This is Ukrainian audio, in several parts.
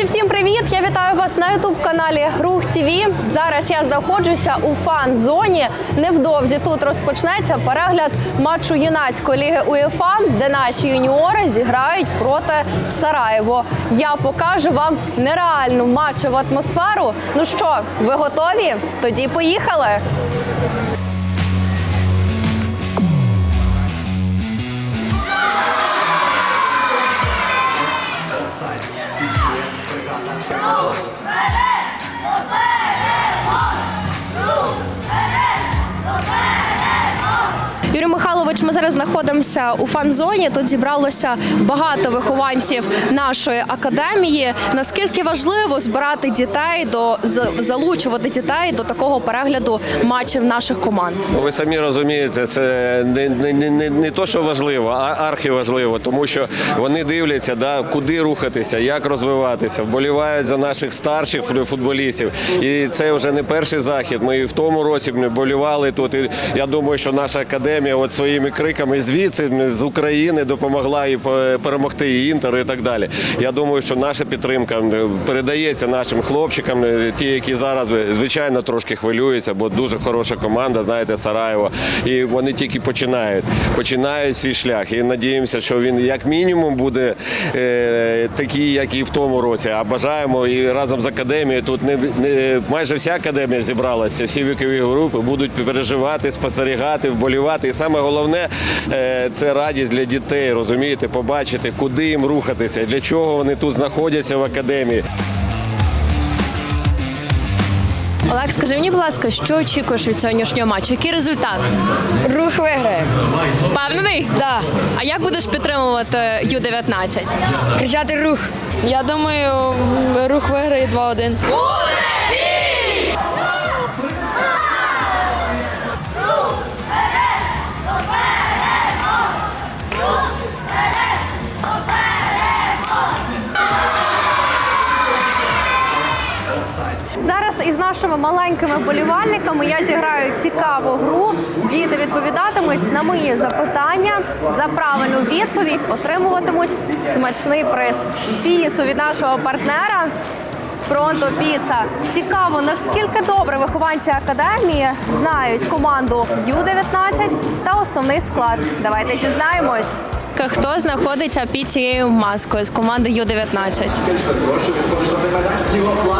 Друзі, всім привіт! Я вітаю вас на ютуб каналі Рух ТВ. Зараз я знаходжуся у фан-зоні. Невдовзі тут розпочнеться перегляд матчу юнацької ліги УЄФА, де наші юніори зіграють проти Сараєво. Я покажу вам нереальну матчеву атмосферу. Ну що, ви готові? Тоді поїхали! Amen. Михайлович, ми зараз знаходимося у фан-зоні. Тут зібралося багато вихованців нашої академії. Наскільки важливо збирати дітей до залучувати дітей до такого перегляду матчів наших команд? Ну, Ви самі розумієте, це не, не, не, не, то, що важливо, а архіважливо, тому що вони дивляться, да, куди рухатися, як розвиватися, вболівають за наших старших футболістів. І це вже не перший захід. Ми і в тому році ми болівали тут. І я думаю, що наша академія от своїми криками звідси з України допомогла і перемогти і інтер, і так далі. Я думаю, що наша підтримка передається нашим хлопчикам, е, ті, які зараз е, звичайно трошки хвилюються, бо дуже хороша команда, знаєте, Сараєво. І вони тільки починають, починають свій шлях. І надіємося, що він як мінімум буде е, такий, як і в тому році. А бажаємо і разом з академією тут не, не майже вся академія зібралася, всі вікові групи будуть переживати, спостерігати, вболівати. І саме головне е, це радість для дітей, розумієте, побачити, куди їм рухатися, для чого вони тут знаходяться в академії. Олег, скажи мені, будь ласка, що очікуєш від сьогоднішнього матчу? Який результат? Рух виграє. Впевнений? Да. А як будеш підтримувати Ю-19? Кричати рух. Я думаю, рух виграє 2-1. Маленькими болівальниками я зіграю цікаву гру. Діти відповідатимуть на мої запитання. За правильну відповідь отримуватимуть смачний приз піцу від нашого партнера. Пронто піца. Цікаво, наскільки добре вихованці академії знають команду Ю-19 та основний склад. Давайте дізнаємось. Хто знаходиться під цією маскою з команди Ю-19?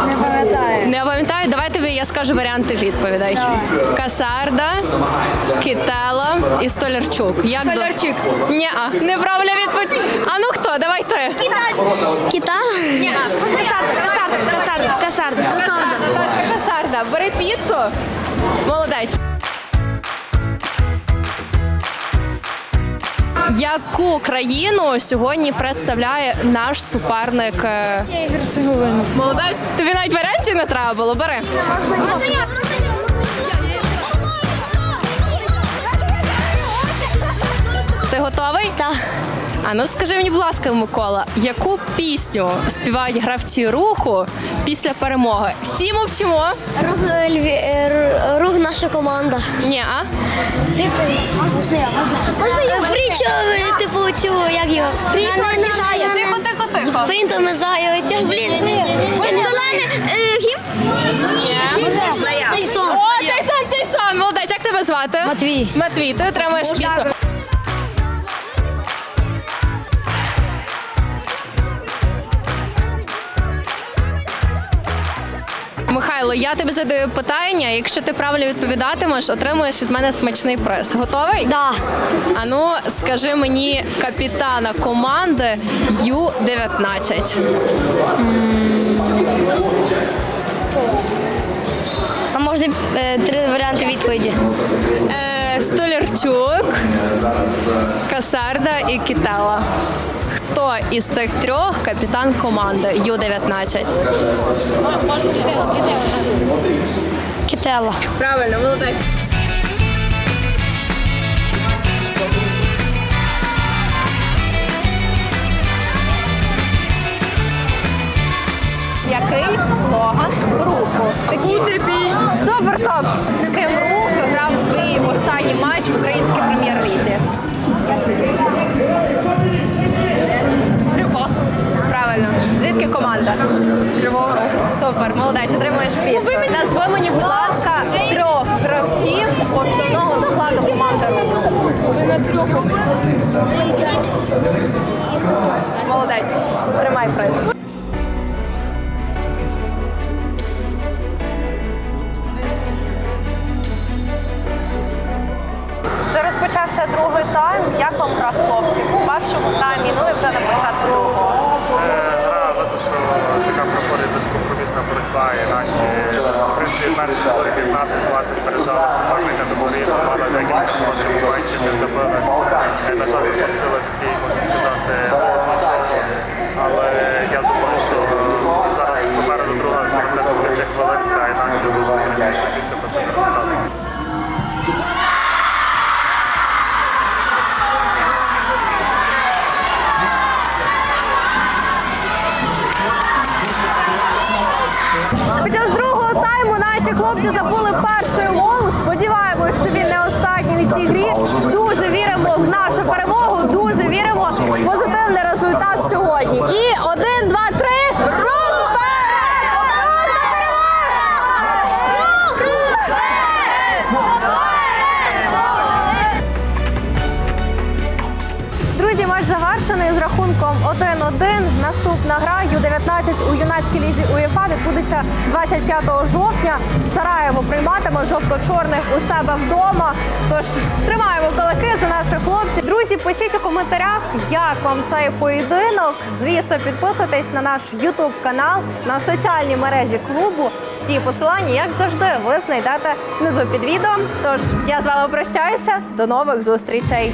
Не пам'ятаю. Не пам'ятаю, давай тобі я скажу варіанти відповідей. Касарда, Кітела і Столярчук. Як до- Столярчук. Ні, а неправильна відповідь. А ну хто? Давай ти. Кита? Ні, Касарда, Касарда, Касарда. Касарда. Касарда, так, це Касарда. Бери піцу. Молодець. Яку країну сьогодні представляє наш суперник? е, Герцеговина. Молодець. Тобі навіть варіантів не треба було. Бери. Ти готовий? Так. А ну скажи мені, будь ласка, Микола, яку пісню співають гравці руху після перемоги? Всі мовчимо. Рух, е, Льві... е, рух наша команда. Ні, а? Можна я? Можна я? Фрічо, типу, цю, як його? Фрінто, не знаю. Тихо, тихо, тихо. Фрінто не знаю. Ця, блін. Зелений е, гімн? Ні. Цей сон. О, цей сон, цей сон. Молодець, як тебе звати? Матвій. Матвій, ти отримаєш піцу. Михайло, я тобі задаю питання. Якщо ти правильно відповідатимеш, отримуєш від мене смачний приз. Готовий? Да. А ну, скажи мені капітана команди Ю-19. А можна е, три варіанти відповіді? Е, Столярчук, Касарда і Кітела. Хто із цих трьох капітан команди Ю-19? Кітела. Правильно, молодець. Який слоган руху? Бути бій! Супер топ! З ким рух грав свій останній матч в українській прем'єр-лізі? На трьох. Молодець. Тримай приз. Вже розпочався другий тайм. Як вам гра хлопців? У першому таймі, ну і вже на початку другого. Що така проходить безкомпромісна боротьба і наші в принципі перші були 15-20 пережали суперника до борі, мали декілька хороших моментів, не забили. На жаль, пропустили такий, можна сказати, звичайно. Але я думаю, що зараз попереду друга 45 хвилинка і наші дуже це посильний результат. Хлопці забули перший гол. Сподіваємось, що він не останній у цій грі. Дуже віримо в нашу перемогу. Наступна гра Ю-19 у юнацькій лізі УЄФА відбудеться 25 жовтня. Сараєво прийматиме жовто-чорних у себе вдома. Тож тримаємо кулаки за наших хлопців. Друзі, пишіть у коментарях, як вам цей поєдинок. Звісно, підписуйтесь на наш Ютуб канал, на соціальні мережі клубу. Всі посилання, як завжди, ви знайдете внизу під відео. Тож я з вами прощаюся. До нових зустрічей.